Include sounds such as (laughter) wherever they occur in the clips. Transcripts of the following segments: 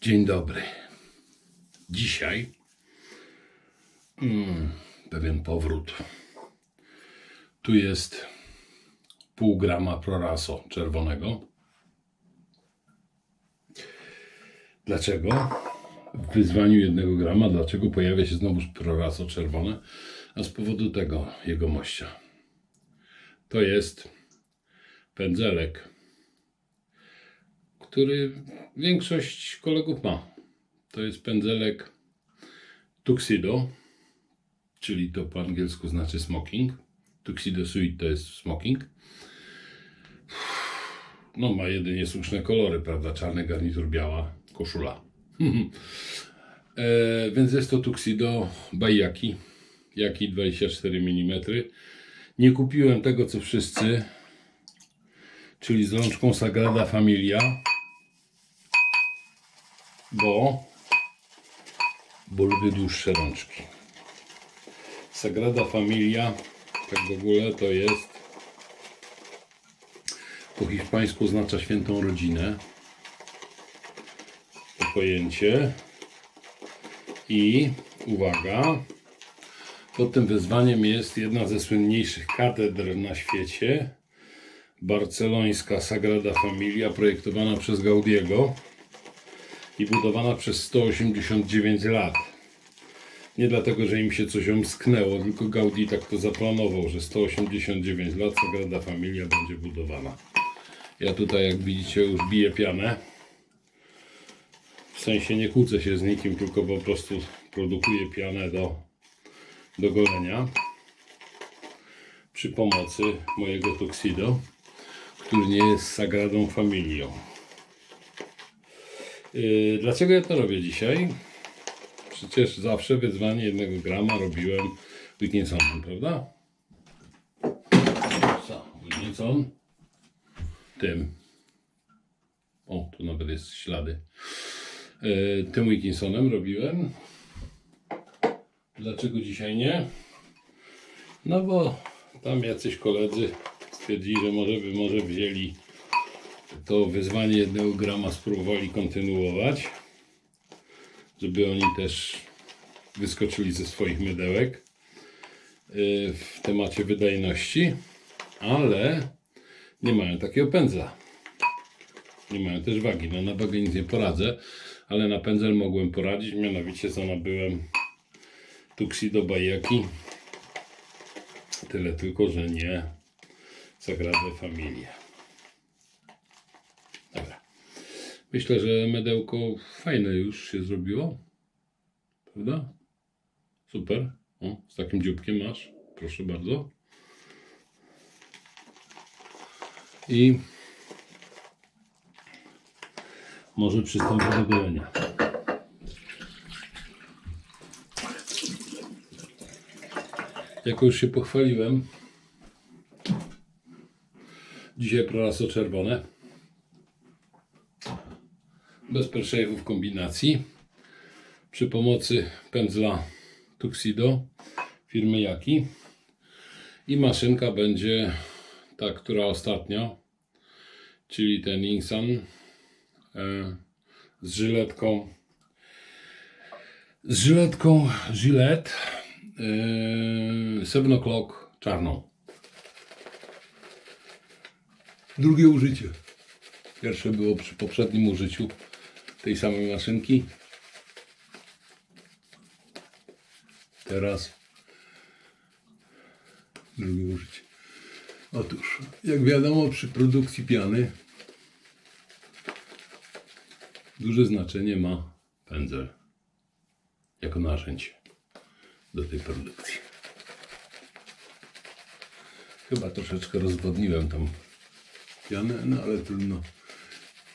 Dzień dobry. Dzisiaj mm, pewien powrót. Tu jest pół grama proraso czerwonego. Dlaczego? W wyzwaniu jednego grama, dlaczego pojawia się znowu proraso czerwone? A z powodu tego jego mościa. To jest pędzelek, który większość kolegów ma. To jest pędzelek Tuxedo, czyli to po angielsku znaczy smoking. Tuxedo Suite to jest smoking. No, ma jedynie słuszne kolory, prawda? Czarny garnitur, biała koszula. (laughs) e, więc jest to Tuxedo Bajaki. Jaki 24 mm. Nie kupiłem tego, co wszyscy, czyli z rączką Sagrada Familia, bo, bo lubię dłuższe rączki. Sagrada Familia, tak w ogóle, to jest po hiszpańsku oznacza świętą rodzinę. To pojęcie. I uwaga, pod tym wyzwaniem jest jedna ze słynniejszych katedr na świecie. Barcelońska Sagrada Familia, projektowana przez Gaudiego i budowana przez 189 lat. Nie dlatego, że im się coś omsknęło, tylko Gaudi tak to zaplanował, że 189 lat Sagrada Familia będzie budowana. Ja tutaj, jak widzicie, już biję pianę. W sensie nie kłócę się z nikim, tylko po prostu produkuję pianę do, do golenia przy pomocy mojego Tuxedo, który nie jest Sagradą Familią. Yy, dlaczego ja to robię dzisiaj? Przecież zawsze wyzwanie jednego grama robiłem Wilkinsonem, prawda? Co? Wilkinson? Tym. O, tu nawet jest ślady. Yy, tym Wilkinsonem robiłem. Dlaczego dzisiaj nie? No bo tam jacyś koledzy stwierdzili, że może by może wzięli to wyzwanie jednego grama spróbowali kontynuować, żeby oni też wyskoczyli ze swoich mydełek yy, w temacie wydajności, ale nie mają takiego pędzla. Nie mają też wagi. No na wagę nic nie poradzę, ale na pędzel mogłem poradzić, mianowicie co Tuxedo Bajaki. Tyle tylko, że nie Sagrada Familia. Dobra. Myślę, że medełko fajne już się zrobiło. Prawda? Super. O, z takim dzióbkiem masz. Proszę bardzo. I może przystąpię do golenia. Jako już się pochwaliłem, dzisiaj proraso czerwone bez pershave'ów kombinacji. Przy pomocy pędzla Tuxedo firmy Jaki. I maszynka będzie ta, która ostatnio czyli ten Insan e, z żyletką z żyletką Gillette e, 7 o'clock czarną. Drugie użycie. Pierwsze było przy poprzednim użyciu tej samej maszynki. Teraz drugie użycie. Otóż, jak wiadomo, przy produkcji piany duże znaczenie ma pędzel jako narzędzie do tej produkcji. Chyba troszeczkę rozwodniłem tą pianę, no ale trudno.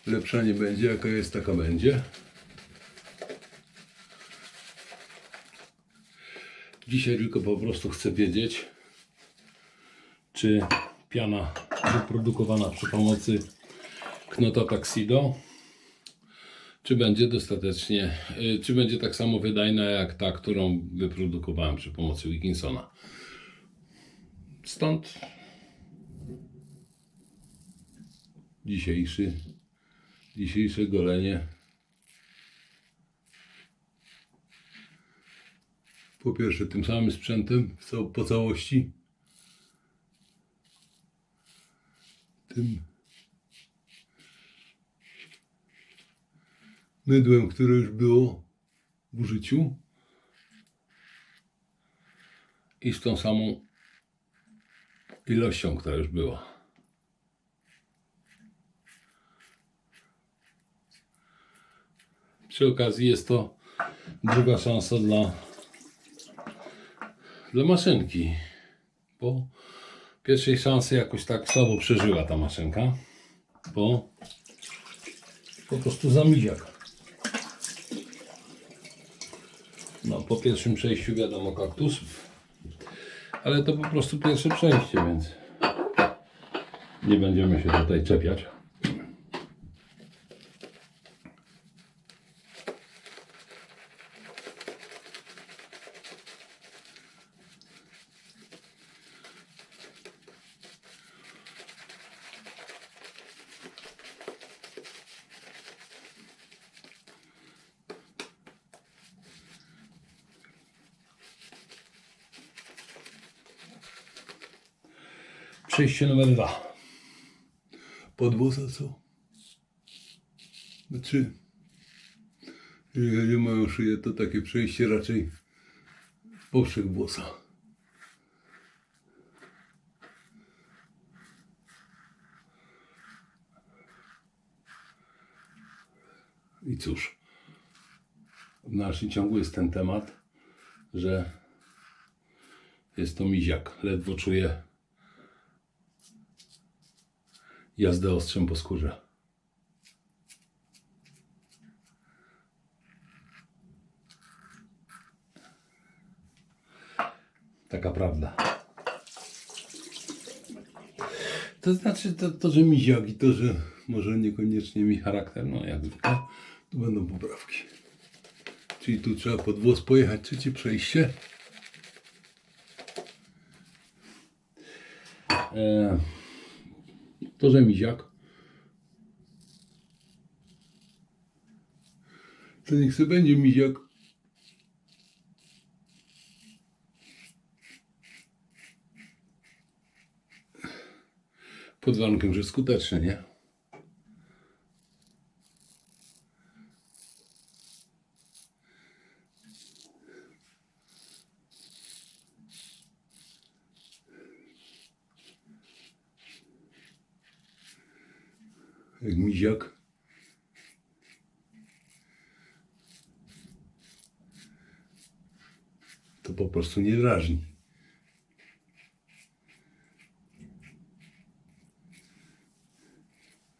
Lepsza nie będzie, jaka jest, taka będzie. Dzisiaj tylko po prostu chcę wiedzieć, czy piana wyprodukowana przy pomocy knota Taxido, czy będzie dostatecznie, y, czy będzie tak samo wydajna jak ta, którą wyprodukowałem przy pomocy Wilkinsona. Stąd dzisiejszy dzisiejsze golenie. Po pierwsze tym samym sprzętem po całości. Tym mydłem, które już było w użyciu. I z tą samą ilością, która już była. Przy okazji jest to druga szansa dla, dla maszynki. Bo pierwszej szansy jakoś tak słabo przeżyła ta maszynka. Bo po prostu zamiziak. No, po pierwszym przejściu wiadomo kaktus. Ale to po prostu pierwsze przejście, więc nie będziemy się tutaj czepiać. Przejście numer dwa. Podwoza co? Znaczy, jeżeli mają szyję, to takie przejście raczej poprzek włosa. I cóż, w naszym ciągu jest ten temat, że jest to miziak. Ledwo czuję jazdę ostrzem po skórze. Taka prawda. To znaczy, to, to że miziak i to, że może niekoniecznie mi charakter, no jak zwykle, tu będą poprawki. Czyli tu trzeba pod włos pojechać, trzecie przejście. E, to, że miziak. To niech sobie będzie miziak. Pod warunkiem, że skuteczny, nie? Jak miziak. To po prostu nie drażni.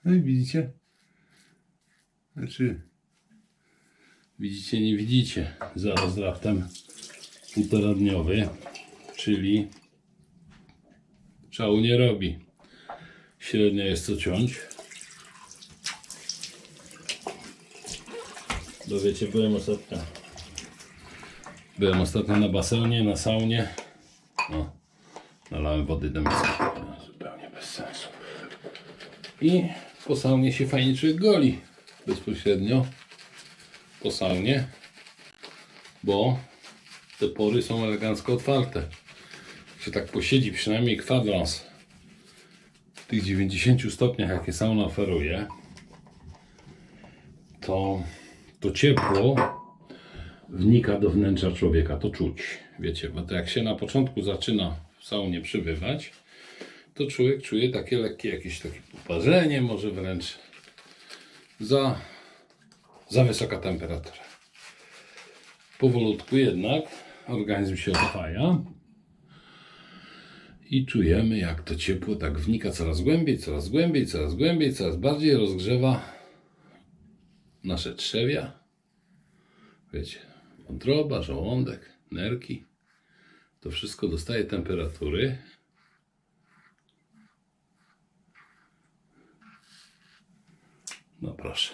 No i widzicie? Znaczy, widzicie, nie widzicie. Zaraz raptem półtora dniowy, czyli szału nie robi. Średnio jest co ciąć. Bo wiecie, byłem ostatnio. Byłem ostatnio na basenie, na saunie. No, nalałem wody do miski. No, zupełnie bez sensu. I po saunie się fajnie człowiek goli. Bezpośrednio po saunie. Bo te pory są elegancko otwarte. Się tak posiedzi przynajmniej kwadrans w tych 90 stopniach, jakie sauna oferuje, to to ciepło wnika do wnętrza człowieka, to czuć. Wiecie, bo to jak się na początku zaczyna w saunie przybywać, to człowiek czuje takie lekkie jakieś takie poparzenie, może wręcz za, za wysoka temperatura. Powolutku jednak organizm się odpaja i czujemy jak to ciepło tak wnika coraz głębiej, coraz głębiej, coraz głębiej, coraz bardziej rozgrzewa nasze trzewia, wiecie, wątroba, żołądek, nerki, to wszystko dostaje temperatury. No proszę.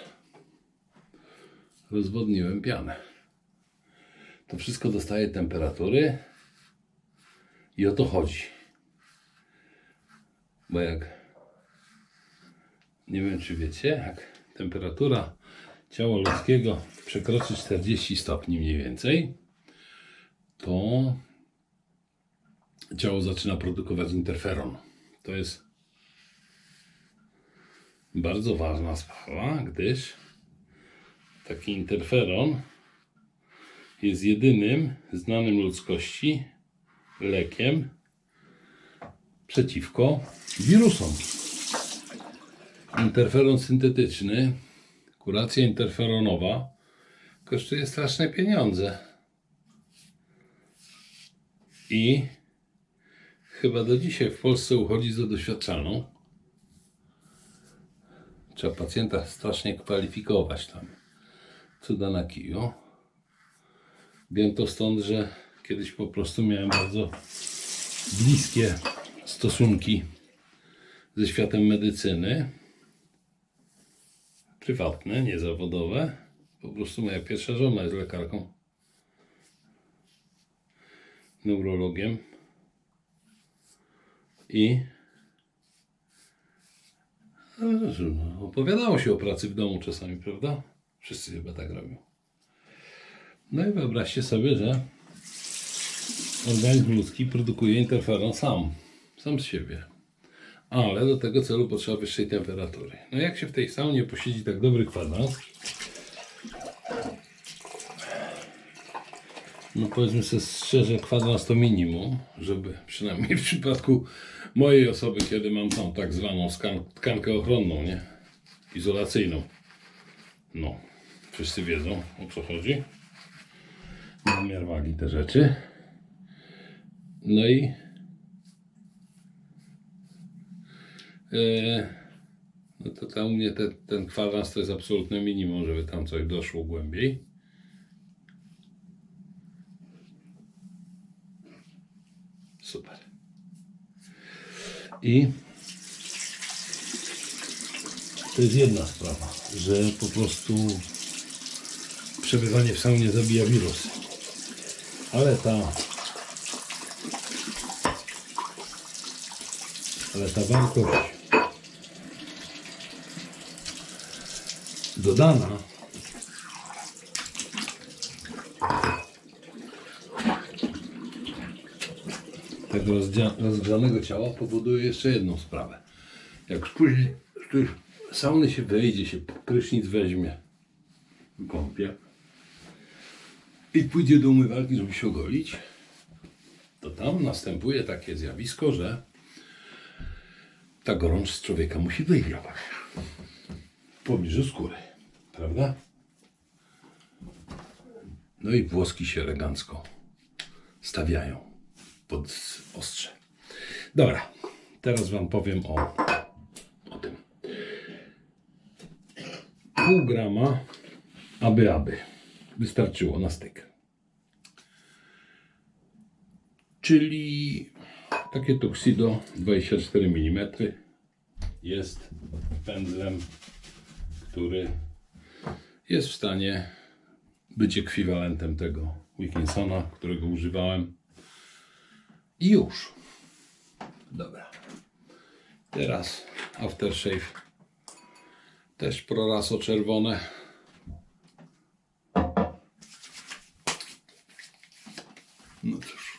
Rozwodniłem pianę. To wszystko dostaje temperatury i o to chodzi. Bo jak nie wiem czy wiecie, jak temperatura ciała ludzkiego przekroczy 40 stopni mniej więcej, to ciało zaczyna produkować interferon. To jest bardzo ważna sprawa, gdyż taki interferon jest jedynym znanym ludzkości lekiem przeciwko wirusom. Interferon syntetyczny, kuracja interferonowa kosztuje straszne pieniądze. I chyba do dzisiaj w Polsce uchodzi za doświadczalną. Trzeba pacjenta strasznie kwalifikować tam. Cuda na kiju. Wiem to stąd, że kiedyś po prostu miałem bardzo bliskie stosunki ze światem medycyny. Prywatne, niezawodowe. Po prostu moja pierwsza żona jest lekarką. Neurologiem. I no, opowiadało się o pracy w domu czasami, prawda? Wszyscy chyba tak robią. No i wyobraźcie sobie, że organizm ludzki produkuje interferon sam, sam z siebie. Ale do tego celu potrzeba wyższej temperatury. No jak się w tej saunie posiedzi tak dobry kwadrans, no powiedzmy sobie szczerze, kwadrans to minimum, żeby przynajmniej w przypadku mojej osoby, kiedy mam tą tak zwaną tkankę ochronną, nie? Izolacyjną. No, wszyscy wiedzą o co chodzi. Nadmiar wagi te rzeczy. No i e, no to tam u mnie te, ten kwadrans to jest absolutne minimum, żeby tam coś doszło głębiej. Super. I to jest jedna sprawa, że po prostu przebywanie w saunie zabija wirusy. Ale ta ale ta wartość dodana tego rozdzia- rozgrzanego ciała powoduje jeszcze jedną sprawę. Jak już później z sauny się wejdzie, się prysznic weźmie, kąpie i pójdzie do umywalki, żeby się ogolić, to tam następuje takie zjawisko, że ta gorącz z człowieka musi wyjrzeć w pobliżu skóry, prawda? No i włoski się elegancko stawiają pod ostrze. Dobra, teraz Wam powiem o, o tym. Pół grama aby aby wystarczyło na styk. Czyli takie tuxedo 24 mm jest pędzlem, który jest w stanie być ekwiwalentem tego Wilkinsona, którego używałem. I już. Dobra. Teraz aftershave. Też proraso czerwone. No cóż.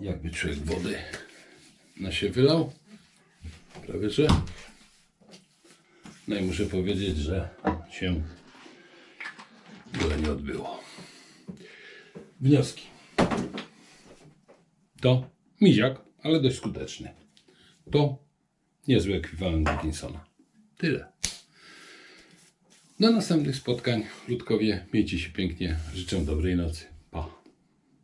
Jakby człowiek wody na się wylał. Prawie że. No i muszę powiedzieć, że się wiele nie odbyło. Wnioski. To miziak, ale dość skuteczny. To niezły ekwiwalent Dickinsona. Tyle. Do następnych spotkań. Ludkowie, miejcie się pięknie. Życzę dobrej nocy.